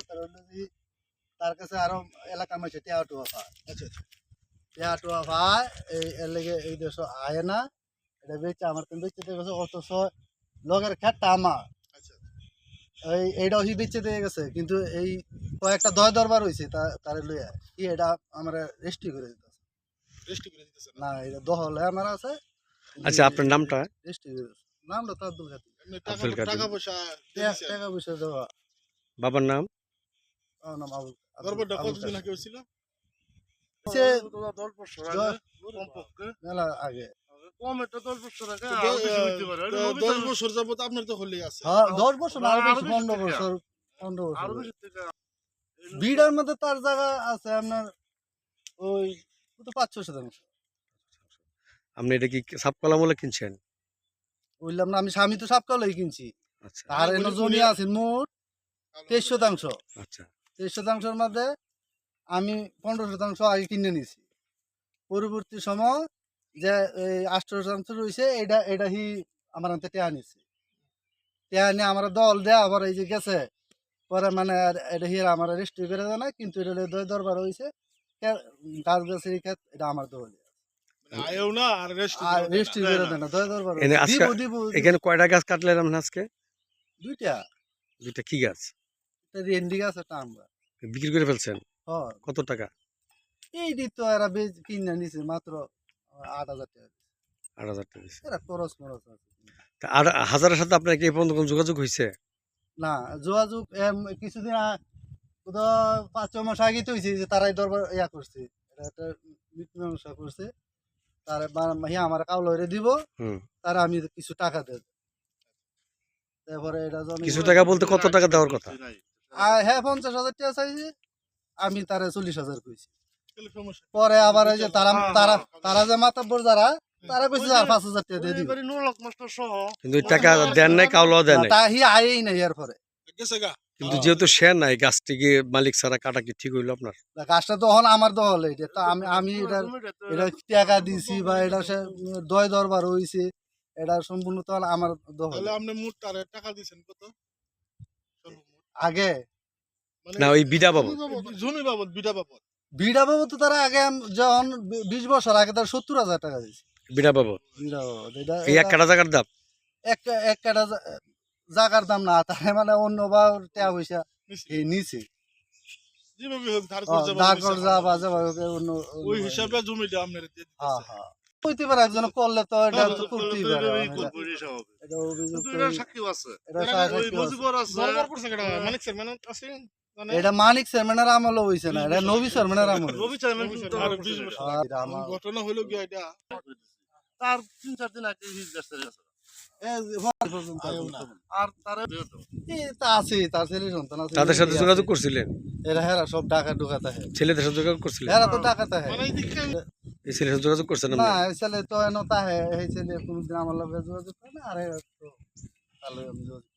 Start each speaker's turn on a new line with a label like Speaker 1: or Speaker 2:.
Speaker 1: কথা হলো যে তার কাছে আরও এলাকার মাঝে টিয়া টুয়া পায়
Speaker 2: আচ্ছা আচ্ছা।
Speaker 1: টিয়া টুয়া পায় এই এর লেগে এই দেশ আয় না। এটা বেচে আমার তো বেচে দিয়ে গেছে অথচ লগের খেটটা আমার।
Speaker 2: আচ্ছা
Speaker 1: এই এইটাও হি বেচে দিয়ে গেছে কিন্তু এই কয়েকটা দয় দরবার হয়েছে তারে লইয়া। কি এটা আমার রেস্ট্রি করে দিতে
Speaker 2: রেস্ট করে দিতেছেন
Speaker 1: না? এটা দহলে আমার আছে।
Speaker 3: আচ্ছা আপনার নামটা?
Speaker 1: করে। নামটা তো আব্দুল
Speaker 2: টাকা
Speaker 3: কাদের।
Speaker 2: টাকা পয়সা
Speaker 1: টাকা পয়সা দেওয়া।
Speaker 3: বাবার নাম?
Speaker 1: নাম আবুল
Speaker 2: গর্বটা কতদিন আগে হয়েছিল?
Speaker 1: সে
Speaker 4: দশ বছর আগে। কমপক্ষে।
Speaker 1: মেলা আগে।
Speaker 4: কম একটা দশ বছর আগে
Speaker 2: তো
Speaker 4: আরও
Speaker 2: দ-
Speaker 4: বেশি হইতে পারে। এটা
Speaker 2: তো
Speaker 4: নবী
Speaker 2: দশ বছর যাবত আপনার তো হলেই আছে।
Speaker 1: হ্যাঁ দশ বছর আরও
Speaker 4: আরও
Speaker 1: বেশি
Speaker 4: বেশি
Speaker 1: পনেরো বছর পনেরো আরও
Speaker 4: বেশি থেকে
Speaker 1: বিড়ার মধ্যে তার জায়গা আছে আপনার ওই কত পাঁচ ছয় শতাংশ।
Speaker 3: আপনি এটা কি সাপ কলা বলে কিনছেন?
Speaker 1: বললাম না আমি স্বামী তো সব কালোই কিনছি।
Speaker 3: আচ্ছা।
Speaker 1: আর
Speaker 2: উনি-
Speaker 1: এনে জমি আছে মোট তেইশ শতাংশ।
Speaker 3: আচ্ছা।
Speaker 1: তেইশ শতাংশের মধ্যে আমি পনেরো শতাংশ আগে কিনে নিছি পরবর্তী সময় যে এই আঠারো শতাংশ রয়েছে এটা এটা হি আমার হাতে টেয়া নিছে টেয়া নিয়ে আমার দল দেয়া আবার এই যে গেছে পরে মানে আর এটা হি আমার রেজিস্ট্রি করে দেয় না কিন্তু এটা দরবার হয়েছে গাছ গাছের ক্ষেত এটা আমার দল।
Speaker 2: মানে
Speaker 3: এখানে কয়টা গাছ কাটলেন আজকে?
Speaker 1: দুইটা।
Speaker 3: দুইটা কি গাছ?
Speaker 1: রেন্ডি গাছ একটা আম গাছ
Speaker 3: বিক্রি করে ফেলছেন? কত টাকা?
Speaker 1: এই দিত এরা বেচ কিনে নিছে মাত্র আট হাজার টাকা
Speaker 3: আট হাজার টাকা।
Speaker 1: এরা খরচ মরচ আছে।
Speaker 3: তা আর হাজারের সাথে আপনার কি পর্যন্ত কোনো যোগাযোগ হয়েছে
Speaker 1: না যোগাযোগ এম, কিছুদিন আ- পাঁচ ছ মাস আগে তো হয়েছে যে তারাই দরবার ইয়া করছে। এটা একটা মীমাংসা করছে। তার হিয়া আমার কাউল হইরে দিব।
Speaker 3: হুম।
Speaker 1: তারা আমি কিছু টাকা দেব। তারপরে এটা
Speaker 3: কিছু টাকা বলতে কত টাকা দেওয়ার কথা?
Speaker 4: নাই।
Speaker 1: আর হ্যাঁ পঞ্চাশ হাজার টাকা চাইছে। আমি তারা চল্লিশ হাজার কইছি।
Speaker 2: তাহলে সমস্যা।
Speaker 1: পরে আবার এই যে তারা
Speaker 4: হ্যাঁ,
Speaker 1: তারা
Speaker 4: হ্যাঁ,
Speaker 1: তারা যে মাতাব্বর যারা তারা কইছে আর পাঁচ হাজার টাকা দিয়ে দিব।
Speaker 3: কিন্তু টাকা দেন নাই কাউলাও দেন নাই।
Speaker 1: তা হি আয়েই নাই এর পরে।
Speaker 3: কিন্তু যেহেতু সে নাই গাছটি কি মালিক ছাড়া কাটা কি ঠিক হইল আপনার?
Speaker 1: তা গাছটা দহন আমার দহল এটা তো আমি আমি এটা এটা টাকা দিছি বা এটা সে দয় দরবার হইছে এটা সম্পূর্ণ তো আমার দহল
Speaker 2: তাহলে আপনি মোট টাকা দিয়েছেন কত?
Speaker 1: আগে
Speaker 3: না ওই বিডা বাবদ।
Speaker 2: জমি বাবদ, জমি বাবদ
Speaker 1: বিড়া বাবু তো তারা আগে যখন বিশ বছর আগে তার সত্তর হাজার টাকা দিয়েছে।
Speaker 3: বিডা বাবদ।
Speaker 1: বিড়া বাবদ এটা
Speaker 3: এক কাটা জায়গার দাম?
Speaker 1: এক এক কাটা জা- জাগার দাম না তার মানে অন্য বা টাকা পয়সা। এই
Speaker 2: দিয়ে
Speaker 1: হ্যাঁ
Speaker 2: দিতেছে।
Speaker 1: হ্যাঁ একজন করলে তো এটা তো
Speaker 4: তো-
Speaker 1: করতেই পারে
Speaker 4: এভাবেই
Speaker 1: এটা-
Speaker 4: করব, এটাই স্বাভাবিক।
Speaker 1: এটা অভিযোগ এটা
Speaker 2: এরা? মানিক মানে মানে
Speaker 1: চেয়ারম্যানের আমলও হইছে না এটা নবী চেয়ারম্যানের আমল
Speaker 4: রবি চেয়ারম্যান।
Speaker 1: হ্যাঁ,
Speaker 2: ঘটনা হলো কি এটা
Speaker 4: তার তিন চার দিন আগে
Speaker 3: তাদের সাথে যোগাযোগ করছিলেন
Speaker 1: এরা হেরা সব টাকা ঢুকাতে হয়
Speaker 3: ছেলেদের সাথে যোগাযোগ করছিলেন
Speaker 1: হেরা তো হয়
Speaker 2: মানে এই
Speaker 3: ছেলের সাথে যোগাযোগ করছেন
Speaker 1: না এই ছেলে তো এনো তাহে এই ছেলে কোনদিন আমার লগে যোগাযোগ করে না আরে তো ভালো আমি যোগাযোগ